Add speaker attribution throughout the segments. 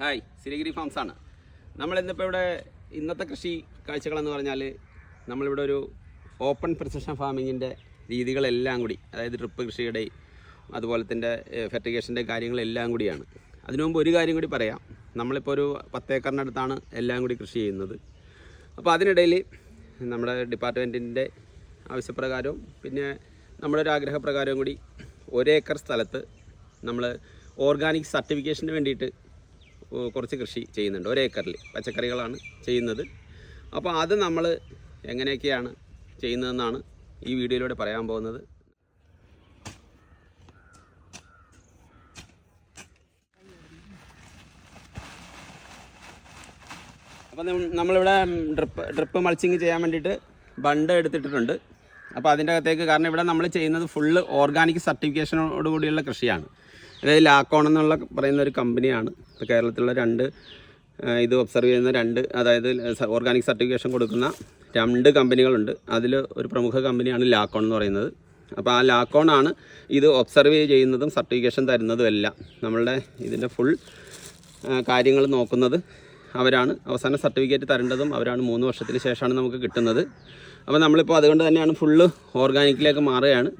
Speaker 1: Hi സിരിഗിരി farms ആണ്. നമ്മൾ നമ്മളിന്നിപ്പോൾ ഇവിടെ ഇന്നത്തെ കൃഷി കാഴ്ചകളെന്ന് പറഞ്ഞാൽ നമ്മളിവിടെ ഒരു ഓപ്പൺ പ്രിസിഷൻ ഫാമിങ്ങിന്റെ രീതികളെല്ലാം കൂടി അതായത് ഡ്രിപ്പ് കൃഷിയുടെ അതുപോലെ തന്നെ ഫെർട്ടിഗേഷന്റെ കാര്യങ്ങളെല്ലാം കൂടിയാണ്. അതിനു മുമ്പ് ഒരു കാര്യം കൂടി പറയാം. നമ്മളിപ്പോൾ ഒരു പത്തേക്കറിനടുത്താണ് എല്ലാം കൂടി കൃഷി ചെയ്യുന്നത്. അപ്പോൾ അതിനിടയിൽ നമ്മുടെ ഡിപ്പാർട്ട്മെന്റിന്റെ ആവശ്യപ്രകാരവും പിന്നെ നമ്മുടെ ഒരു ആഗ്രഹപ്രകാരവും കൂടി ഒരേക്കർ സ്ഥലത്ത് നമ്മൾ ഓർഗാനിക് സർട്ടിഫിക്കേഷന് വേണ്ടിയിട്ട് കുറച്ച് കൃഷി ചെയ്യുന്നുണ്ട്. ഒരേക്കറിൽ പച്ചക്കറികളാണ് ചെയ്യുന്നത്. അപ്പോൾ അത് നമ്മൾ എങ്ങനെയൊക്കെയാണ് ചെയ്യുന്നതെന്നാണ് ഈ വീഡിയോയിലൂടെ പറയാൻ പോകുന്നത്. അപ്പം നമ്മളിവിടെ ഡ്രിപ്പ് ഡ്രിപ്പ് മൾച്ചിങ് ചെയ്യാൻ വേണ്ടിയിട്ട് ബണ്ട് എടുത്തിട്ടിട്ടുണ്ട്. അപ്പോൾ അതിന്റെ അകത്തേക്ക് കാരണം ഇവിടെ നമ്മൾ ചെയ്യുന്നത് ഫുള്ള് ഓർഗാനിക് സർട്ടിഫിക്കേഷനോട് കൂടിയുള്ള കൃഷിയാണ്. അതായത് ലാക്കോൺ എന്നുള്ള പറയുന്ന ഒരു കമ്പനിയാണ്. ഇപ്പോൾ കേരളത്തിലുള്ള രണ്ട് ഇത് ഒബ്സർവ് ചെയ്യുന്ന രണ്ട് അതായത് ഓർഗാനിക് സർട്ടിഫിക്കേഷൻ കൊടുക്കുന്ന രണ്ട് കമ്പനികളുണ്ട്. അതിൽ ഒരു പ്രമുഖ കമ്പനിയാണ് ലാക്കോൺ എന്ന് പറയുന്നത്. അപ്പോൾ ആ ലാക്കോൺ ആണ് ഇത് ഒബ്സർവ് ചെയ്യുന്നതും സർട്ടിഫിക്കേഷൻ തരുന്നതും എല്ലാം. നമ്മളുടെ ഇതിന്റെ ഫുൾ കാര്യങ്ങൾ നോക്കുന്നത് അവരാണ്. അവസാന സർട്ടിഫിക്കറ്റ് തരേണ്ടതും അവരാണ് മൂന്ന് വർഷത്തിന് ശേഷമാണ് നമുക്ക് കിട്ടുന്നത്. അപ്പോൾ നമ്മളിപ്പോൾ അതുകൊണ്ട് തന്നെയാണ് ഫുള്ള് ഓർഗാനിക്കിലേക്ക് മാറുകയാണ്.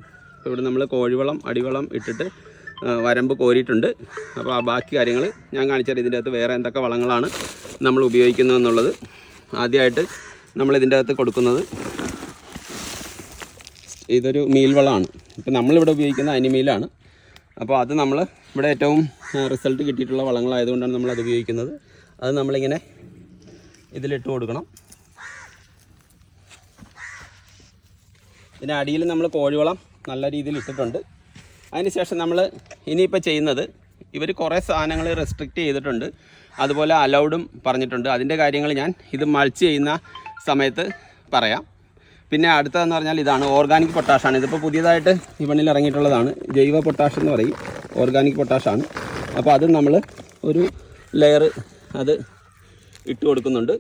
Speaker 1: ഇവിടെ നമ്മൾ കോഴിവളം അടിവളം ഇട്ടിട്ട് വരമ്പ് കോരിയിട്ടുണ്ട്. അപ്പോൾ ആ ബാക്കി കാര്യങ്ങൾ ഞാൻ കാണിച്ചാൽ ഇതിന്റെ അകത്ത് വേറെ എന്തൊക്കെ വളങ്ങളാണ് നമ്മൾ ഉപയോഗിക്കുന്നത് എന്നുള്ളത് ആദ്യമായിട്ട് നമ്മൾ ഇതിന്റെ അകത്ത് കൊടുക്കുന്നത് ഇതൊരു മീൽ വളമാണ്. ഇപ്പം നമ്മളിവിടെ ഉപയോഗിക്കുന്ന അനിമീലാണ്. അപ്പോൾ അത് നമ്മൾ ഇവിടെ ഏറ്റവും റിസൾട്ട് കിട്ടിയിട്ടുള്ള വളങ്ങളായതുകൊണ്ടാണ് നമ്മൾ അത് ഉപയോഗിക്കുന്നത്. അത് നമ്മളിങ്ങനെ ഇതിലിട്ട് കൊടുക്കണം. ഇതിന് അടിയിൽ നമ്മൾ കോഴിവളം നല്ല രീതിയിൽ ഇട്ടിട്ടുണ്ട്. അതിനുശേഷം നമ്മൾ ഇനിയിപ്പോൾ ചെയ്യുന്നത് ഇവർ കുറേ സാധനങ്ങൾ റെസ്ട്രിക്റ്റ് ചെയ്തിട്ടുണ്ട്. അതുപോലെ അലൗഡും പറഞ്ഞിട്ടുണ്ട്. അതിന്റെ കാര്യങ്ങൾ ഞാൻ ഇത് മൾച്ച് ചെയ്യുന്ന സമയത്ത് പറയാം. പിന്നെ അടുത്തതെന്ന് പറഞ്ഞാൽ ഇതാണ് ഓർഗാനിക് പൊട്ടാഷാണ് ഇതിപ്പോൾ പുതിയതായിട്ട് വിപണിയിൽ ഇറങ്ങിയിട്ടുള്ളതാണ്. ജൈവ പൊട്ടാഷ് എന്ന് പറയും. ഓർഗാനിക് പൊട്ടാഷാണ് അപ്പോൾ അത് നമ്മൾ ഒരു ലെയർ അത് ഇട്ട് കൊടുക്കുന്നുണ്ട്.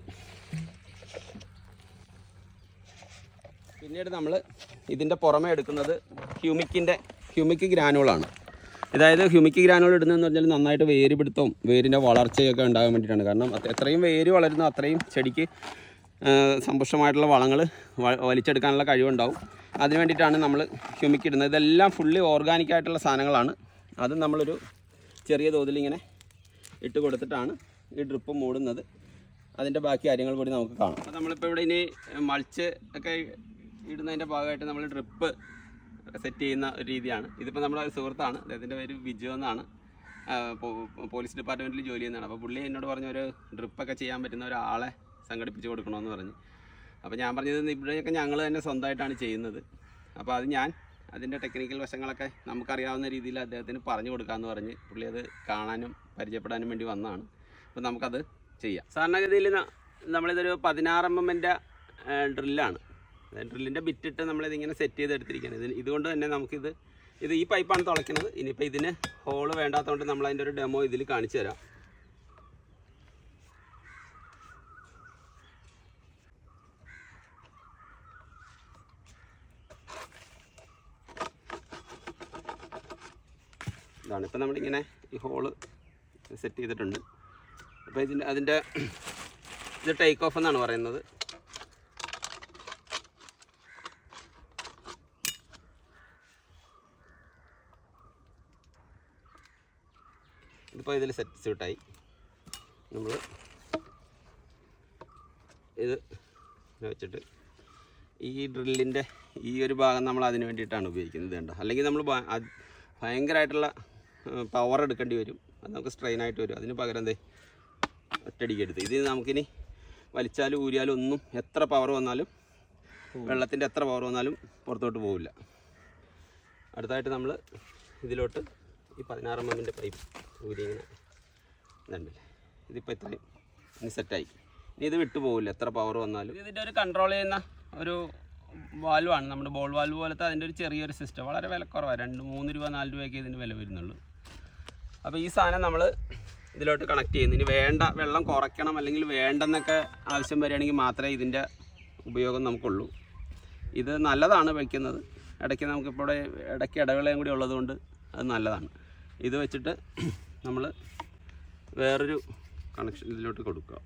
Speaker 1: പിന്നീട് നമ്മൾ ഇതിന്റെ പുറമെ എടുക്കുന്നത് ഹ്യൂമിക്കിന്റെ ഹ്യൂമിക് ഗ്രാനുകളാണ് അതായത് ഹ്യൂമിക് ഗ്രാനുകൾ ഇടുന്നതെന്ന് പറഞ്ഞാൽ നന്നായിട്ട് വേര് പിടുത്തവും വേരിന്റെ വളർച്ചയൊക്കെ ഉണ്ടാകാൻ വേണ്ടിയിട്ടാണ്. കാരണം എത്രയും വേര് വളരുന്നു അത്രയും ചെടിക്ക് സമ്പുഷ്ടമായിട്ടുള്ള വളങ്ങൾ വലിച്ചെടുക്കാനുള്ള കഴിവുണ്ടാവും. അതിന് വേണ്ടിയിട്ടാണ് നമ്മൾ ഹ്യൂമിക് ഇടുന്നത്. ഇതെല്ലാം ഫുള്ളി ഓർഗാനിക് ആയിട്ടുള്ള സാധനങ്ങളാണ്. അത് നമ്മളൊരു ചെറിയ തോതിൽ ഇങ്ങനെ ഇട്ട് കൊടുത്തിട്ടാണ് ഈ ഡ്രിപ്പ് മൂടുന്നത്. അതിന്റെ ബാക്കി കാര്യങ്ങൾ കൂടി നമുക്ക് കാണാം. നമ്മളിപ്പോൾ ഇവിടെ ഇനി മൾച്ച് ഒക്കെ ഇടുന്നതിന്റെ ഭാഗമായിട്ട് നമ്മൾ ഡ്രിപ്പ് സെറ്റ് ചെയ്യുന്ന ഒരു രീതിയാണ്. ഇതിപ്പോൾ നമ്മുടെ സുഹൃത്താണ്. അദ്ദേഹത്തിന്റെ പേര് ബിജു എന്നാണ്. പോലീസ് ഡിപ്പാർട്ട്മെന്റിൽ ജോലി ചെയ്യുന്നതാണ്. അപ്പോൾ പുള്ളി എന്നോട് പറഞ്ഞു ഒരു ഡ്രിപ്പൊക്കെ ചെയ്യാൻ പറ്റുന്ന ഒരാളെ സംഘടിപ്പിച്ച് കൊടുക്കണമെന്ന് പറഞ്ഞു. അപ്പോൾ ഞാൻ പറഞ്ഞത് ഇവിടെയൊക്കെ ഞങ്ങൾ തന്നെ സ്വന്തമായിട്ടാണ് ചെയ്യുന്നത്. അപ്പോൾ അത് ഞാൻ അതിന്റെ ടെക്നിക്കൽ വശങ്ങളൊക്കെ നമുക്കറിയാവുന്ന രീതിയിൽ അദ്ദേഹത്തിന് പറഞ്ഞു കൊടുക്കാമെന്ന് പറഞ്ഞ് പുള്ളി അത് കാണാനും പരിചയപ്പെടാനും വേണ്ടി വന്നതാണ്. അപ്പോൾ നമുക്കത് ചെയ്യാം. സാധാരണഗതിയിൽ നമ്മളിതൊരു പതിനാറ് എം എമ്മിന്റെ ഡ്രില്ലാണ്. ഡ്രില്ലിന്റെ ബിറ്റിട്ട് നമ്മളിതിങ്ങനെ സെറ്റ് ചെയ്തെടുത്തിരിക്കുകയാണ്. ഇതിന് ഇതുകൊണ്ട് തന്നെ നമുക്കിത് ഇത് ഈ പൈപ്പാണ് തുളയ്ക്കുന്നത്. ഇനിയിപ്പോൾ ഇതിന് ഹോൾ വേണ്ടാത്തതുകൊണ്ട് നമ്മൾ അതിന്റെ ഒരു ഡെമോ ഇതിൽ കാണിച്ചു തരാം. ഇതാണ്. ഇപ്പം നമ്മളിങ്ങനെ ഈ ഹോൾ സെറ്റ് ചെയ്തിട്ടുണ്ട്. അപ്പോൾ ഇതിന്റെ അതിന്റെ ഇത് ടേക്ക് ഓഫ് എന്നാണ് പറയുന്നത്. ഇതിപ്പോൾ ഇതിൽ സെറ്റ് സ്യൂട്ടായി നമ്മൾ ഇത് വെച്ചിട്ട് ഈ ഡ്രില്ലിന്റെ ഈ ഒരു ഭാഗം നമ്മൾ അതിന് വേണ്ടിയിട്ടാണ് ഉപയോഗിക്കുന്നത് വേണ്ട അല്ലെങ്കിൽ നമ്മൾ ഭയങ്കരമായിട്ടുള്ള പവർ എടുക്കേണ്ടി വരും. അത് നമുക്ക് സ്ട്രെയിൻ ആയിട്ട് വരും. അതിന് പകരം എന്തേ ഒറ്റടിക്ക് എടുത്ത്. ഇത് നമുക്കിനി വലിച്ചാലും ഊരിയാലും ഒന്നും എത്ര പവർ വന്നാലും വെള്ളത്തിന്റെ എത്ര പവർ വന്നാലും പുറത്തോട്ട് പോവില്ല. അടുത്തായിട്ട് നമ്മൾ ഇതിലോട്ട് ഈ പതിനാറ് എമ്മിന്റെ പൈപ്പ് ഊരി ഇങ്ങനെ ഇതുണ്ടല്ലേ? ഇതിപ്പോൾ ഇത്രയും ഇനി സെറ്റായി ഇനി ഇത് വിട്ടു പോകില്ല എത്ര പവർ വന്നാലും. ഇതിന്റെ ഒരു കൺട്രോൾ ചെയ്യുന്ന ഒരു വാൽവാണ് നമ്മുടെ ബോൾ വാൽവ് പോലത്തെ അതിന്റെ ഒരു ചെറിയൊരു സിസ്റ്റം വളരെ വിലക്കുറവാണ് രണ്ട് മൂന്ന് രൂപ നാല് രൂപയൊക്കെ ഇതിന് വില വരുന്നുള്ളൂ. അപ്പോൾ ഈ സാധനം നമ്മൾ ഇതിലോട്ട് കണക്ട് ചെയ്യുന്നു. ഇനി വേണ്ട വെള്ളം കുറയ്ക്കണം അല്ലെങ്കിൽ വേണ്ടെന്നൊക്കെ ആവശ്യം വരികയാണെങ്കിൽ മാത്രമേ ഇതിന്റെ ഉപയോഗം നമുക്കുള്ളൂ. ഇത് നല്ലതാണ് വയ്ക്കുന്നത്. ഇടയ്ക്ക് നമുക്കിപ്പോൾ ഇടയ്ക്ക് ഇടവേളയും കൂടി ഉള്ളതുകൊണ്ട് അത് നല്ലതാണ്. ഇത് വെച്ചിട്ട് നമ്മൾ വേറൊരു കണക്ഷൻ ഇതിലോട്ട് കൊടുക്കുക.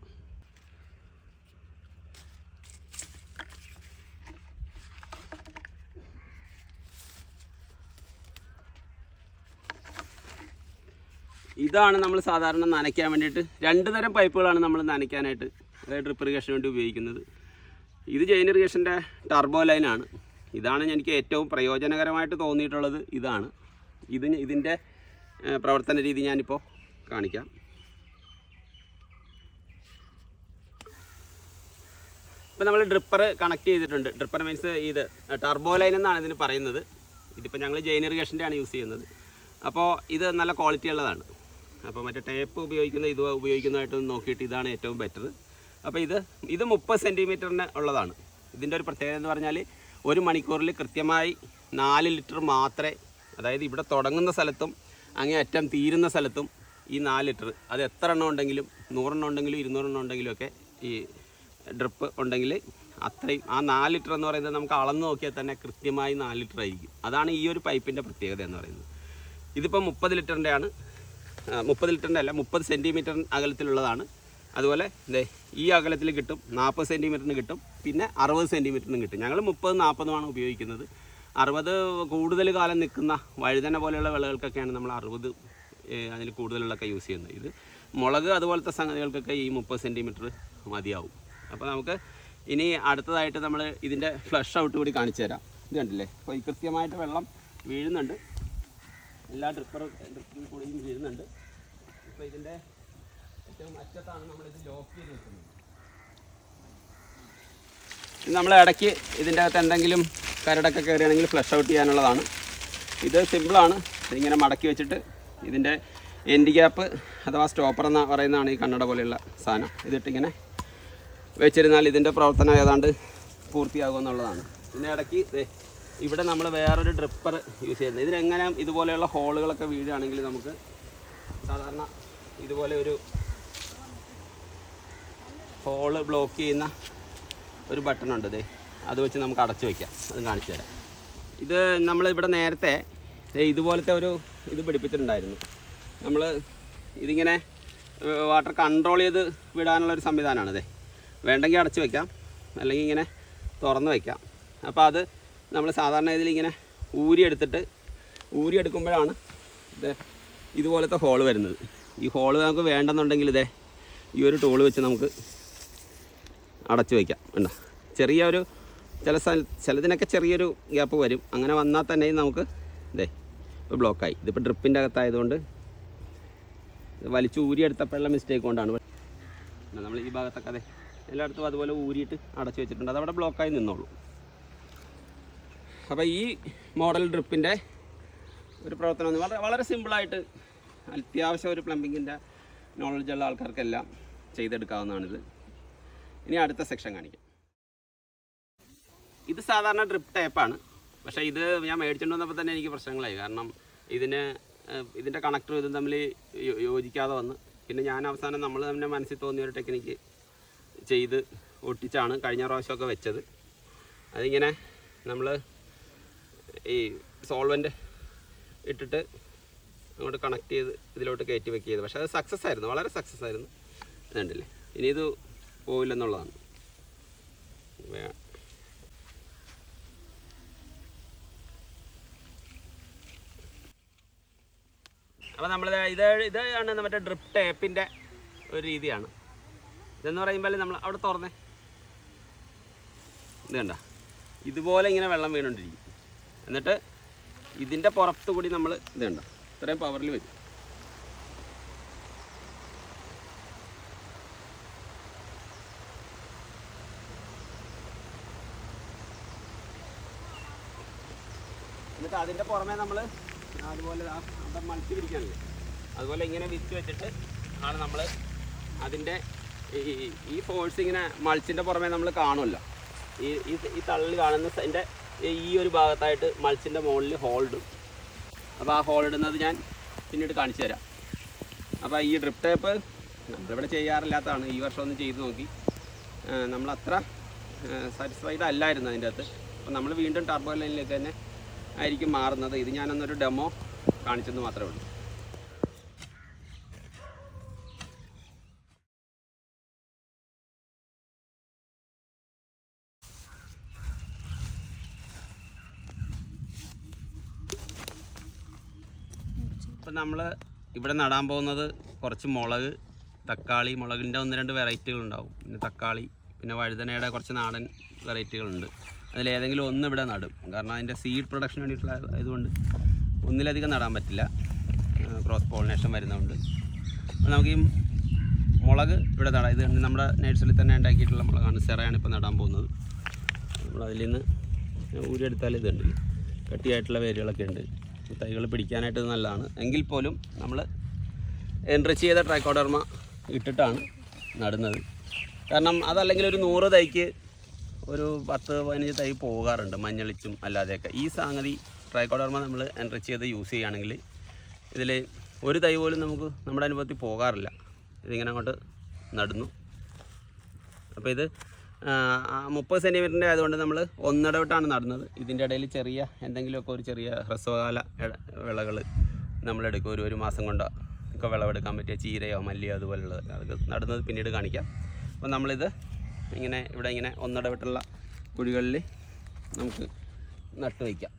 Speaker 1: ഇതാണ് നമ്മൾ സാധാരണ നനയ്ക്കാൻ വേണ്ടിയിട്ട് രണ്ട് തരം പൈപ്പുകളാണ് നമ്മൾ നനയ്ക്കാനായിട്ട് അതായത് ഡ്രിപ്പ് ഇറിഗേഷന് വേണ്ടി ഉപയോഗിക്കുന്നത്. ഇത് ജെയിൻ ഇറിഗേഷന്റെ ടർബോ ലൈനാണ് ഇതാണ് എനിക്ക് ഏറ്റവും പ്രയോജനകരമായിട്ട് തോന്നിയിട്ടുള്ളത് ഇതാണ്. ഇത് ഇതിന്റെ പ്രവർത്തന രീതി ഞാനിപ്പോൾ കാണിക്കാം. ഇപ്പം നമ്മൾ ഡ്രിപ്പർ കണക്ട് ചെയ്തിട്ടുണ്ട്. ഡ്രിപ്പർ മീൻസ് ഇത് ടർബോ ലൈൻ എന്നാണ് ഇതിന് പറയുന്നത്. ഇതിപ്പോൾ ഞങ്ങൾ ജെയിൻ ഇറിഗേഷന്റെ ആണ് യൂസ് ചെയ്യുന്നത്. അപ്പോൾ ഇത് നല്ല ക്വാളിറ്റി ഉള്ളതാണ്. അപ്പോൾ മറ്റേ ടേപ്പ് ഉപയോഗിക്കുന്ന ഇത് ഉപയോഗിക്കുന്നതായിട്ട് നോക്കിയിട്ട് ഇതാണ് ഏറ്റവും ബെറ്റർ അപ്പോൾ ഇത് ഇത് മുപ്പത് സെന്റിമീറ്ററിന് ഉള്ളതാണ്. ഇതിന്റെ ഒരു പ്രത്യേകത എന്ന് പറഞ്ഞാൽ ഒരു മണിക്കൂറിൽ കൃത്യമായി നാല് ലിറ്റർ മാത്രമേ അതായത് ഇവിടെ തുടങ്ങുന്ന സ്ഥലത്തും അങ്ങേ അറ്റം തീരുന്ന സ്ഥലത്തും ഈ നാല് ലിറ്റർ അത് എത്ര എണ്ണം ഉണ്ടെങ്കിലും നൂറെണ്ണം ഉണ്ടെങ്കിലും ഇരുന്നൂറെണ്ണം ഉണ്ടെങ്കിലും ഒക്കെ ഈ ഡ്രിപ്പ് ഉണ്ടെങ്കിൽ അത്രയും ആ നാല് ലിറ്റർ എന്ന് പറയുന്നത് നമുക്ക് അളന്ന് നോക്കിയാൽ തന്നെ കൃത്യമായി നാല് ലിറ്റർ ആയിരിക്കും. അതാണ് ഈ ഒരു പൈപ്പിന്റെ പ്രത്യേകത എന്ന് പറയുന്നത്. ഇതിപ്പോൾ മുപ്പത് ലിറ്ററിന്റെ ആണ് മുപ്പത് ലിറ്ററിന്റെ അല്ല മുപ്പത് സെന്റിമീറ്റർ അകലത്തിലുള്ളതാണ്. അതുപോലെ ഈ അകലത്തിൽ കിട്ടും നാൽപ്പത് സെന്റിമീറ്ററിന് കിട്ടും പിന്നെ അറുപത് സെന്റിമീറ്ററിനും കിട്ടും. ഞങ്ങൾ മുപ്പത് നാൽപ്പതുമാണ് ഉപയോഗിക്കുന്നത്. അറുപത് കൂടുതൽ കാലം നിൽക്കുന്ന വഴുതന പോലെയുള്ള വിളകൾക്കൊക്കെയാണ് നമ്മൾ അറുപത് അതിൽ കൂടുതലുള്ളതൊക്കെ യൂസ് ചെയ്യുന്നത്. ഇത് മുളക് അതുപോലത്തെ സംഗതികൾക്കൊക്കെ ഈ മുപ്പത് സെന്റിമീറ്റർ മതിയാവും. അപ്പോൾ നമുക്ക് ഇനി അടുത്തതായിട്ട് നമ്മൾ ഇതിന്റെ ഫ്ലഷ് ഔട്ട് കൂടി കാണിച്ചു തരാം. ഇത് കണ്ടില്ലേ? അപ്പോൾ ഈ കൃത്യമായിട്ട് വെള്ളം വീഴുന്നുണ്ട്. എല്ലാ ഡ്രിപ്പറും ഡ്രിപ്പിൽ കൂടിയും വീഴുന്നുണ്ട്. ഇപ്പോൾ ഇതിന്റെ ഏറ്റവും അറ്റത്താണ് നമ്മളിത് ലോക്ക് ചെയ്ത് വെക്കുന്നത്. നമ്മൾ ഇടയ്ക്ക് ഇതിന്റെ അകത്ത് എന്തെങ്കിലും കരടൊക്കെ കയറുകയാണെങ്കിൽ ഫ്ലഷ് ഔട്ട് ചെയ്യാനുള്ളതാണ്. ഇത് സിമ്പിളാണ് ഇതിങ്ങനെ മടക്കി വെച്ചിട്ട് ഇതിന്റെ എൻഡ് ഗ്യാപ്പ് അഥവാ സ്റ്റോപ്പർ എന്ന് പറയുന്നതാണ് ഈ കണ്ണട പോലെയുള്ള സാധനം. ഇതിട്ടിങ്ങനെ വെച്ചിരുന്നാൽ ഇതിന്റെ പ്രവർത്തനം ഏതാണ്ട് പൂർത്തിയാകുമെന്നുള്ളതാണ് പിന്നെ ഇടയ്ക്ക് ഇവിടെ നമ്മൾ വേറൊരു ഡ്രിപ്പർ യൂസ് ചെയ്യുന്നത്. ഇതിനെങ്ങനെ ഇതുപോലെയുള്ള ഹോളുകളൊക്കെ വീഴുകയാണെങ്കിൽ നമുക്ക് സാധാരണ ഇതുപോലെ ഒരു ഹോൾ ബ്ലോക്ക് ചെയ്യുന്ന ഒരു ബട്ടൺ ഉണ്ട് ദേ. അത് വെച്ച് നമുക്ക് അടച്ചു വയ്ക്കാം അത് കാണിച്ചു തരാം. ഇത് നമ്മൾ ഇവിടെ നേരത്തെ ഇതുപോലത്തെ ഒരു ഇത് പിടിപ്പിച്ചിട്ടുണ്ടായിരുന്നു. നമ്മൾ ഇതിങ്ങനെ വാട്ടർ കൺട്രോൾ ചെയ്ത് വിടാനുള്ള ഒരു സംവിധാനമാണ് അതെ വേണ്ടെങ്കിൽ അടച്ചു വയ്ക്കാം അല്ലെങ്കിൽ ഇങ്ങനെ തുറന്ന് വയ്ക്കാം അപ്പോൾ അത് നമ്മൾ സാധാരണ ഇതിൽ ഇങ്ങനെ ഊരിയെടുത്തിട്ട് ഊരിയെടുക്കുമ്പോഴാണ് ഇത് ഇതുപോലത്തെ ഹോൾ വരുന്നത്. ഈ ഹോൾ നമുക്ക് വേണ്ടെന്നുണ്ടെങ്കിൽ ഇതേ ഈ ഒരു ടൂൾ വെച്ച് നമുക്ക് അടച്ചു വയ്ക്കാം ഉണ്ടോ ചെറിയൊരു ചില സ്ഥല ചിലതിനൊക്കെ ചെറിയൊരു ഗ്യാപ്പ് വരും. അങ്ങനെ വന്നാൽ തന്നെ നമുക്ക് ഇതേ ഇപ്പോൾ ബ്ലോക്കായി ഇതിപ്പോൾ ഡ്രിപ്പിന്റെ അകത്തായതുകൊണ്ട് വലിച്ചു ഊരിയെടുത്തപ്പോഴുള്ള മിസ്റ്റേക്ക് കൊണ്ടാണ്. നമ്മൾ ഈ ഭാഗത്തൊക്കെ അതെ എല്ലായിടത്തും അതുപോലെ ഊരിയിട്ട് അടച്ചു വെച്ചിട്ടുണ്ട്. അതവിടെ ബ്ലോക്കായി നിന്നോളൂ. അപ്പോൾ ഈ മോഡൽ ഡ്രിപ്പിന്റെ ഒരു പ്രവർത്തനം വളരെ വളരെ സിമ്പിളായിട്ട് അത്യാവശ്യം ഒരു പ്ലംബിങ്ങിന്റെ നോളജുള്ള ആൾക്കാർക്കെല്ലാം ചെയ്തെടുക്കാവുന്നതാണിത്. ഇനി അടുത്ത സെക്ഷൻ കാണിക്കാം. ഇത് സാധാരണ ഡ്രിപ്പ് ടൈപ്പാണ് പക്ഷേ ഇത് ഞാൻ മേടിച്ചുകൊണ്ട് വന്നപ്പോൾ തന്നെ എനിക്ക് പ്രശ്നങ്ങളായി. കാരണം ഇതിന് ഇതിന്റെ കണക്ടറും ഇതും തമ്മിൽ യോജിക്കാതെ വന്ന്. പിന്നെ ഞാൻ അവസാനം നമ്മൾ തന്നെ മനസ്സിൽ തോന്നിയ ഒരു ടെക്നിക്ക് ചെയ്ത് ഒട്ടിച്ചാണ് കഴിഞ്ഞ പ്രാവശ്യമൊക്കെ വെച്ചത്. അതിങ്ങനെ നമ്മൾ ഈ സോൾവെന്റ് ഇട്ടിട്ട് അങ്ങോട്ട് കണക്ട് ചെയ്ത് ഇതിലോട്ട് കയറ്റി വെക്കുക പക്ഷേ അത് സക്സസ് ആയിരുന്നു. വളരെ സക്സസ് ആയിരുന്നു. ഇതുണ്ടല്ലേ ഇനി ഇത് പോവില്ലെന്നുള്ളതാണ്. അപ്പൊ അപ്പോൾ നമ്മൾ ഇത് ഇതാണ് മറ്റേ ഡ്രിപ്പ് ടേപ്പിന്റെ ഒരു രീതിയാണ്. ഇതെന്ന് പറയുമ്പോൾ നമ്മൾ അവിടെ തുറന്നേ? ഇത് കണ്ട? ഇതുപോലെ ഇങ്ങനെ വെള്ളം വീണുകൊണ്ടിരിക്കും എന്നിട്ട് ഇതിന്റെ പുറത്തു കൂടി നമ്മൾ ഇത് കണ്ട? ഇത്രയും പവറിൽ വരും. അതിന്റെ പുറമെ നമ്മൾ അതുപോലെ അവിടെ മൾച്ച് പിടിക്കാനില്ലേ അതുപോലെ ഇങ്ങനെ വിത്ത് വെച്ചിട്ട് ആണ് നമ്മൾ അതിന്റെ ഈ ഈ ഫോഴ്സ് ഇങ്ങനെ മൾച്ചിന്റെ പുറമെ നമ്മൾ കാണുമല്ലോ. ഈ ഈ തള്ളിൽ കാണുന്ന എന്റെ ഈ ഒരു ഭാഗത്തായിട്ട് മൾച്ചിന്റെ മുകളിൽ ഹോൾഡും അപ്പോൾ ആ ഹോൾഡിടുന്നത് ഞാൻ പിന്നീട് കാണിച്ചു തരാം. അപ്പോൾ ഈ ഡ്രിപ്പ് ടേപ്പ് നമ്മളിവിടെ ചെയ്യാറില്ലാത്തതാണ്. ഈ വർഷം ഒന്ന് ചെയ്ത് നോക്കി. നമ്മൾ അത്ര സാറ്റിസ്ഫൈഡ് അല്ലായിരുന്നു അതിന്റെ അകത്ത്. അപ്പോൾ നമ്മൾ വീണ്ടും ടർബോ ലൈനിലേക്ക് തന്നെ ആയിരിക്കും മാറുന്നത്. ഇത് ഞാനൊന്നൊരു ഡെമോ കാണിച്ചെന്ന് മാത്രമേ ഉള്ളൂ. ഇപ്പം നമ്മൾ ഇവിടെ നടാൻ പോകുന്നത് കുറച്ച് മുളക് തക്കാളി മുളകിന്റെ ഒന്ന് രണ്ട് വെറൈറ്റികളുണ്ടാവും. പിന്നെ തക്കാളി പിന്നെ വഴുതനയുടെ കുറച്ച് നാടൻ വെറൈറ്റികളുണ്ട്. അതിലേതെങ്കിലും ഒന്ന് ഇവിടെ നടും. കാരണം അതിന്റെ സീഡ് പ്രൊഡക്ഷൻ വേണ്ടിയിട്ടുള്ള ഇതുകൊണ്ട് ഒന്നിലധികം നടാൻ പറ്റില്ല. ക്രോസ് പോളിനേഷൻ വരുന്നതുകൊണ്ട്. നമുക്ക് ഈ മുളക് ഇവിടെ നടാം. ഇത് നമ്മുടെ നഴ്സറിയിൽ തന്നെ ഉണ്ടാക്കിയിട്ടുള്ള മുളകാണ്. സെറയാണ് ഇപ്പോൾ നടാൻ പോകുന്നത്. നമ്മൾ അതിൽ നിന്ന് ഊരിയെടുത്താൽ ഇതുണ്ട് കട്ടിയായിട്ടുള്ള വേരുകളൊക്കെ ഉണ്ട്. തൈകൾ പിടിക്കാനായിട്ട് നല്ലതാണ്. എങ്കിൽ പോലും നമ്മൾ എൻട്രി ചെയ്ത ട്രൈക്കോഡർമ ഇട്ടിട്ടാണ് നടുന്നത്. കാരണം അതല്ലെങ്കിൽ ഒരു നൂറ് തൈക്ക് ഒരു പത്ത് പതിനഞ്ച് തൈ പോകാറുണ്ട് മഞ്ഞളിച്ചും അല്ലാതെയൊക്കെ. ഈ സംഗതി ട്രൈക്കോഡർമ നമ്മൾ എൻറിച്ച് ചെയ്ത് യൂസ് ചെയ്യുകയാണെങ്കിൽ ഇതിൽ ഒരു തൈ പോലും നമുക്ക് നമ്മുടെ അനുഭവത്തിൽ പോകാറില്ല. ഇതിങ്ങനെ അങ്ങോട്ട് നടന്നു. അപ്പോൾ ഇത് മുപ്പത് സെന്റിമീറ്ററിന്റെ ആയതുകൊണ്ട് നമ്മൾ ഒന്നിടവിട്ടാണ് നടന്നത്. ഇതിന്റെ ഇടയിൽ ചെറിയ എന്തെങ്കിലുമൊക്കെ ഒരു ചെറിയ ഹ്രസ്വകാല വിളകൾ നമ്മളെടുക്കും ഒരു ഒരു മാസം കൊണ്ടോ ഒക്കെ വിളവെടുക്കാൻ പറ്റിയ ചീരയോ മല്ലിയോ അതുപോലുള്ളത്. അതൊക്കെ നടുന്നത് പിന്നീട് കാണിക്കാം. അപ്പോൾ നമ്മളിത് ഇങ്ങനെ ഇവിടെ ഇങ്ങനെ ഒന്നിടവിട്ടുള്ള കുഴികളിൽ നമുക്ക് നട്ടു വയ്ക്കാം.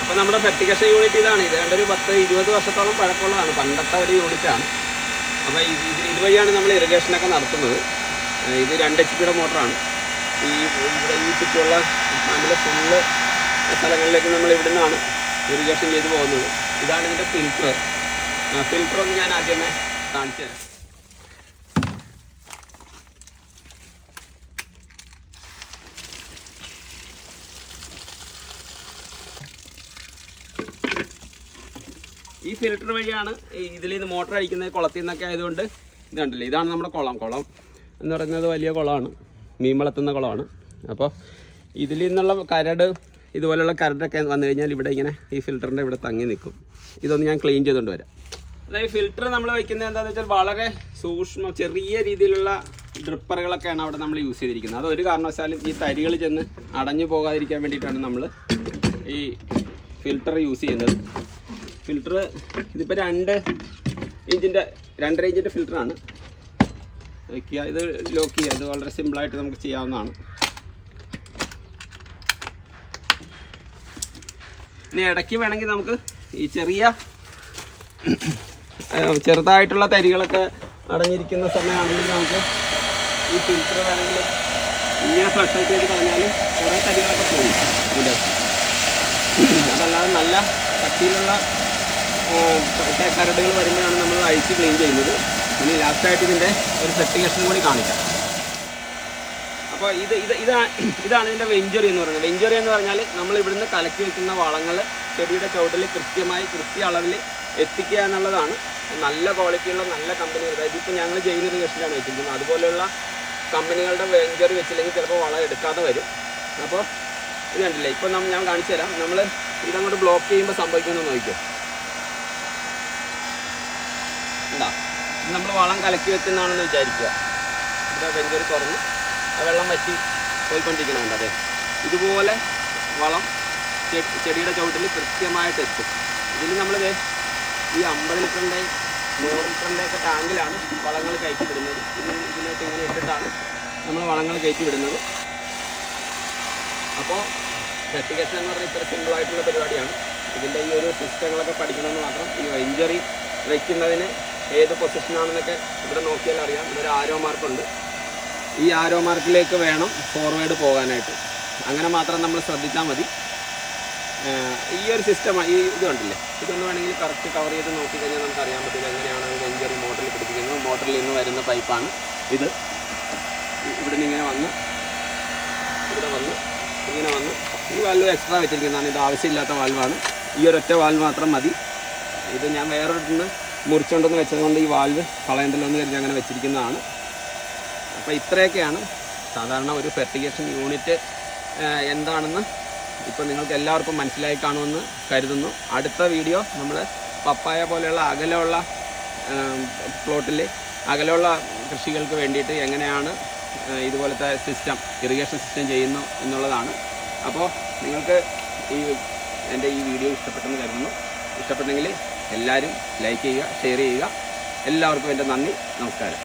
Speaker 1: അപ്പോൾ നമ്മുടെ ഫെർട്ടിക്കേഷൻ യൂണിറ്റ് ഇതാണ്. ഇത് രണ്ടൊരു പത്ത് ഇരുപത് വർഷത്തോളം പഴക്കമുള്ളതാണ്. പണ്ടത്തെ ഒരു യൂണിറ്റാണ് അപ്പോൾ ഇത് ഇത് ഇതുവഴിയാണ് നമ്മൾ ഇറിഗേഷനൊക്കെ നടത്തുന്നത്. ഇത് രണ്ട് എച്ച് പിയുടെ മോട്ടറാണ് ഈ ഇവിടെ ഈ ചുറ്റുമുള്ള ഫാമിലെ ഫുള്ള് സ്ഥലങ്ങളിലേക്ക് നമ്മൾ ഇവിടെ നിന്നാണ് ഇറിഗേഷൻ ചെയ്ത് പോകുന്നത്. ഇതാണ് ഇതിന്റെ ഫിൽറ്റർ ഫിൽറ്റർ ഒന്ന് ഞാൻ ആദ്യമേ കാണിച്ചു തരാം. ഈ ഫിൽറ്റർ വഴിയാണ് ഇതിൽ ഇത് മോട്ടർ അടിക്കുന്നത് കുളത്തിൽ നിന്നൊക്കെ ആയതുകൊണ്ട് ഇത് കണ്ടില്ലേ? ഇതാണ് നമ്മുടെ കുളം. കുളം എന്ന് പറയുന്നത് വലിയ കുളമാണ്. മീൻ വളർത്തുന്ന കുളമാണ്. അപ്പോൾ ഇതിൽ നിന്നുള്ള കരട് ഇതുപോലെയുള്ള കരടൊക്കെ വന്നു കഴിഞ്ഞാൽ ഇവിടെ ഇങ്ങനെ ഈ ഫിൽറ്ററിന്റെ ഇവിടെ തങ്ങി നിൽക്കും. ഇതൊന്ന് ഞാൻ ക്ലീൻ ചെയ്തുകൊണ്ട് വരാം. അതായത് ഫിൽറ്റർ നമ്മൾ വയ്ക്കുന്നത് എന്താണെന്ന് വെച്ചാൽ വളരെ സൂക്ഷ്മം ചെറിയ രീതിയിലുള്ള ഡ്രിപ്പറുകളൊക്കെയാണ് അവിടെ നമ്മൾ യൂസ് ചെയ്തിരിക്കുന്നത്. അത് ഒരു കാരണവശാലും ഈ തരികൾ ചെന്ന് അടഞ്ഞു പോകാതിരിക്കാൻ വേണ്ടിയിട്ടാണ് നമ്മൾ ഈ ഫിൽറ്റർ യൂസ് ചെയ്യുന്നത്. ഫിൽറ്റർ ഇതിപ്പോൾ രണ്ട് ഇഞ്ചിന്റെ രണ്ടര ഇഞ്ചിന്റെ ഫിൽറ്ററാണ് വയ്ക്കുക ഇത് ലോക്ക് ചെയ്യുക. ഇത് വളരെ സിമ്പിളായിട്ട് നമുക്ക് ചെയ്യാവുന്നതാണ്. ഇനി ഇടയ്ക്ക് വേണമെങ്കിൽ നമുക്ക് ഈ ചെറിയ ചെറുതായിട്ടുള്ള തരികളൊക്കെ അടഞ്ഞിരിക്കുന്ന സമയമാണെങ്കിൽ നമുക്ക് ഈ ഫിൽറ്റർ വേണമെങ്കിൽ ഇങ്ങനെ ഫ്ലഷ് ചെയ്ത് കളഞ്ഞാൽ കുറേ തരികളൊക്കെ പോകും. ഇതിന്റെ അതല്ലാതെ നല്ല കട്ടിയിലുള്ള കരടുകൾ വരുമ്പോഴാണ് നമ്മൾ അഴിച്ച് ക്ലീൻ ചെയ്യുന്നത്. ഇനി ലാസ്റ്റായിട്ട് ഇതിന്റെ ഒരു സെർട്ടിഫിക്കേഷൻ കൂടി കാണിക്കാം. അപ്പോൾ ഇത് ഇത് ഇതാ ഇതാണ് ഇതിന്റെ വെഞ്ചറി എന്ന് പറയുന്നത്. വെഞ്ചറി എന്ന് പറഞ്ഞാൽ നമ്മൾ ഇവിടുന്ന് കലക്കി വെക്കുന്ന വളങ്ങൾ ചെടിയുടെ ചുവട്ടിൽ കൃത്യമായി കൃത്യ അളവിൽ എത്തിക്കുക എന്നുള്ളതാണ്. നല്ല ക്വാളിറ്റിയുള്ള നല്ല കമ്പനികൾ അതായത് ഇപ്പോൾ ഞങ്ങൾ ജൈന ഇറിഗേഷനാണ് വെച്ചിരിക്കുന്നത്. അതുപോലെയുള്ള കമ്പനികളുടെ വെഞ്ചറി വെച്ചില്ലെങ്കിൽ ചിലപ്പോൾ വളം എടുക്കാതെ വരും. അപ്പോൾ ഇത് കണ്ടില്ലേ? ഇപ്പോൾ ഞാൻ കാണിച്ചു തരാം. നമ്മൾ ഇതങ്ങോട്ട് ബ്ലോക്ക് ചെയ്യുമ്പോൾ സംഭവിക്കുമെന്ന് നോക്കിയോ ഉണ്ടാ നമ്മൾ വളം കലക്കി വെക്കുന്നതാണെന്ന് വിചാരിക്കുക. ഇവിടെ വെഞ്ചറി തുറന്ന്. ആ വെള്ളം വറ്റി പോയിക്കൊണ്ടിരിക്കുന്നുണ്ട് അതെ. ഇതുപോലെ വളം ചെടിയുടെ ചുവട്ടിൽ കൃത്യമായിട്ട് എത്തും. ഇതിൽ നമ്മൾ ഈ അമ്പത് ലിറ്ററിന്റെ നൂറ് ലിറ്ററിന്റെ ഒക്കെ ടാങ്കിലാണ് വളങ്ങൾ കയറ്റി വിടുന്നത് ഇതിനകത്ത് ഇങ്ങനെ ഇട്ടിട്ടാണ് നമ്മൾ വളങ്ങൾ കയറ്റി വിടുന്നത് അപ്പോൾ ഫെർട്ടിഗേഷൻ എന്ന് പറഞ്ഞാൽ ഇത്ര സിമ്പിളായിട്ടുള്ള പരിപാടിയാണ്. ഇതിന്റെ ഈ ഒരു സിസ്റ്റങ്ങളൊക്കെ പഠിക്കണമെന്ന് മാത്രം ഈ വെഞ്ചറി വയ്ക്കുന്നതിന് ഏത് പൊസിഷനാണെന്നൊക്കെ ഇവിടെ നോക്കിയാൽ അറിയാം. ഇവിടെ ആരോ മാർക്കുണ്ട് ഈ ആരോ മാർക്കിലേക്ക് വേണം ഫോർവേഡ് പോകാനായിട്ട്. അങ്ങനെ മാത്രം നമ്മൾ ശ്രദ്ധിച്ചാൽ മതി. ഈ ഒരു സിസ്റ്റം ഈ ഇത് കണ്ടില്ലേ? ഇതൊന്ന് വേണമെങ്കിൽ കറക്റ്റ് കവർ ചെയ്ത് നോക്കി കഴിഞ്ഞാൽ നമുക്ക് അറിയാൻ പറ്റില്ല എങ്ങനെയാണ് വെഞ്ചറി മോട്ടറിൽ പിടിപ്പിക്കുന്നത്. മോട്ടറിൽ നിന്ന് വരുന്ന പൈപ്പാണ് ഇത്. ഇവിടെ നിന്ന് ഇങ്ങനെ വന്ന് ഇവിടെ വന്ന് ഇങ്ങനെ വന്ന്. ഈ വാൽവ് എക്സ്ട്രാ വെച്ചിരിക്കുന്നതാണ്. ഇത് ആവശ്യമില്ലാത്ത വാൽവാണ് ഈ ഒരൊറ്റ വാൽവ് മാത്രം മതി. ഇത് ഞാൻ വേറൊരിടത്തുനിന്ന് മുറിച്ചുകൊണ്ടെന്ന് വെച്ചതുകൊണ്ട് ഈ വാൽവ് കളയണ്ടല്ലോ എന്ന് കരുതി അങ്ങനെ വെച്ചിരിക്കുന്നതാണ്. അപ്പോൾ ഇത്രയൊക്കെയാണ് സാധാരണ ഒരു ഫെർട്ടിഗേഷൻ യൂണിറ്റ് എന്താണെന്ന് ഇപ്പോൾ നിങ്ങൾക്ക് എല്ലാവർക്കും മനസ്സിലായി കാണുമെന്ന് കരുതുന്നു. അടുത്ത വീഡിയോ നമ്മൾ പപ്പായ പോലെയുള്ള അകലമുള്ള പ്ലോട്ടിൽ അകലമുള്ള കൃഷികൾക്ക് വേണ്ടിയിട്ട് എങ്ങനെയാണ് ഇതുപോലത്തെ സിസ്റ്റം ഇറിഗേഷൻ സിസ്റ്റം ചെയ്യുന്നു എന്നുള്ളതാണ്. അപ്പോൾ നിങ്ങൾക്ക് ഈ എന്റെ ഈ വീഡിയോ ഇഷ്ടപ്പെട്ടെന്ന് കരുതുന്നു. ഇഷ്ടപ്പെട്ടെങ്കിൽ എല്ലാവരും ലൈക്ക് ചെയ്യുക ഷെയർ ചെയ്യുക. എല്ലാവർക്കും എന്റെ നന്ദി. നമസ്കാരം.